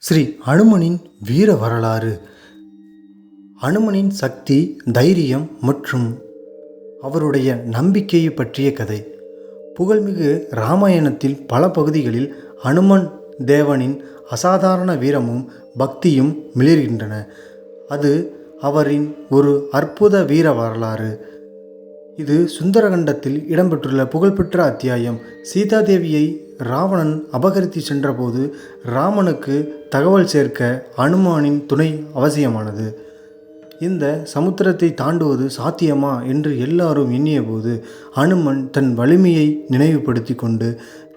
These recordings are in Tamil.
ஸ்ரீ அனுமனின் வீர வரலாறு. அனுமனின் சக்தி தைரியம் மற்றும் அவருடைய நம்பிக்கையை பற்றிய கதை. புகழ்மிகு ராமாயணத்தில் பல பகுதிகளில் அனுமன் தேவனின் அசாதாரண வீரமும் பக்தியும் மிளிர்கின்றன. அது அவரின் ஒரு அற்புத வீர வரலாறு. இது சுந்தரகண்டத்தில் இடம்பெற்றுள்ள புகழ்பெற்ற அத்தியாயம். சீதாதேவியை ராவணன் அபகரித்து சென்றபோது ராமனுக்கு தகவல் சேர்க்க அனுமானின் துணை அவசியமானது. இந்த சமுத்திரத்தை தாண்டுவது சாத்தியமா என்று எல்லாரும் எண்ணியபோது அனுமன் தன் வலிமையை நினைவுபடுத்தி கொண்டு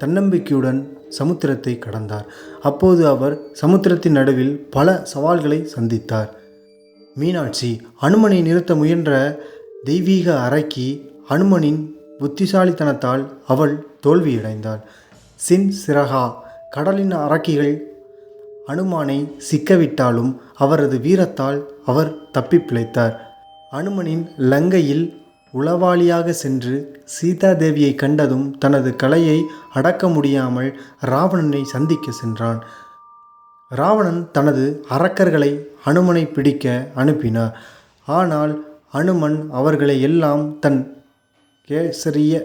தன்னம்பிக்கையுடன் சமுத்திரத்தை கடந்தார். அப்போது அவர் சமுத்திரத்தின் நடுவில் பல சவால்களை சந்தித்தார். மீனாட்சி அனுமனை நிறுத்த முயன்ற தெய்வீக அரக்கி அனுமனின் புத்திசாலித்தனத்தால் அவள் தோல்வியடைந்தாள். சின் சிரகா கடலின் அரக்கிகள் அனுமானை சிக்கவிட்டாலும் அவரது வீரத்தால் அவர் தப்பி பிழைத்தார் அனுமனின் லங்கையில் உளவாளியாக சென்று சீதாதேவியை கண்டதும் தனது கலையை அடக்க முடியாமல் ராவணனை சந்திக்க சென்றான். ராவணன் தனது அரக்கர்களை அனுமனை பிடிக்க அனுப்பினார். ஆனால் அனுமன் அவர்களை எல்லாம் தன் கேசரிய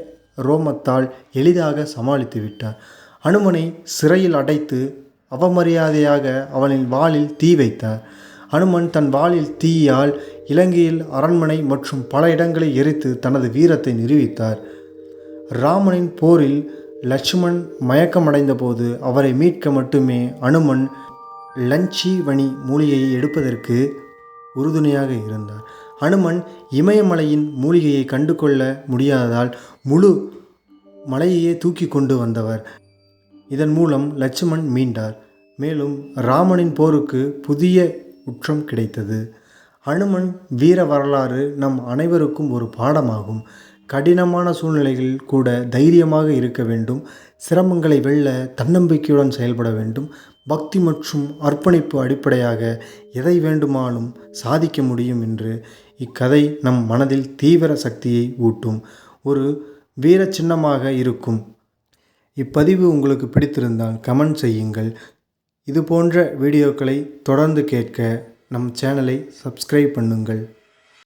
ரோமத்தால் எளிதாக சமாளித்து விட்டார். அனுமனை சிறையில் அடைத்து அவமரியாதையாக அவனின் வாளில் தீ வைத்தார். அனுமன் தன் வாளில் தீயால் இலங்கையில் அரண்மனை மற்றும் பல இடங்களை எரித்து தனது வீரத்தை நிரூபித்தார். ராமனின் போரில் லட்சுமண் மயக்கமடைந்த போது அவரை மீட்க மட்டுமே அனுமன் லஞ்சீவனி மூலிகையை எடுப்பதற்கு உறுதுணையாக இருந்தார். அனுமன் இமயமலையின் மூலிகையை கண்டு கொள்ள முடியாததால் முழு மலையையே தூக்கி கொண்டு வந்தவர். இதன் மூலம் லட்சுமண் மீண்டார். மேலும் ராமனின் போருக்கு புதிய உற்றம் கிடைத்தது. அனுமன் வீர வரலாறு நம் அனைவருக்கும் ஒரு பாடமாகும். கடினமான சூழ்நிலைகளில் கூட தைரியமாக இருக்க வேண்டும். சிரமங்களை வெல்ல தன்னம்பிக்கையுடன் செயல்பட வேண்டும். பக்தி மற்றும் அர்ப்பணிப்பு அடிப்படையாக எதை வேண்டுமானும் சாதிக்க முடியும் என்று இக்கதை நம் மனதில் தீவிர சக்தியை ஊட்டும். ஒரு வீர சின்னமாக இருக்கும். இப்பதிவு உங்களுக்கு பிடித்திருந்தால் கமெண்ட் செய்யுங்கள். இது போன்ற வீடியோக்களை தொடர்ந்து கேட்க நம் சேனலை சப்ஸ்கிரைப் பண்ணுங்கள்.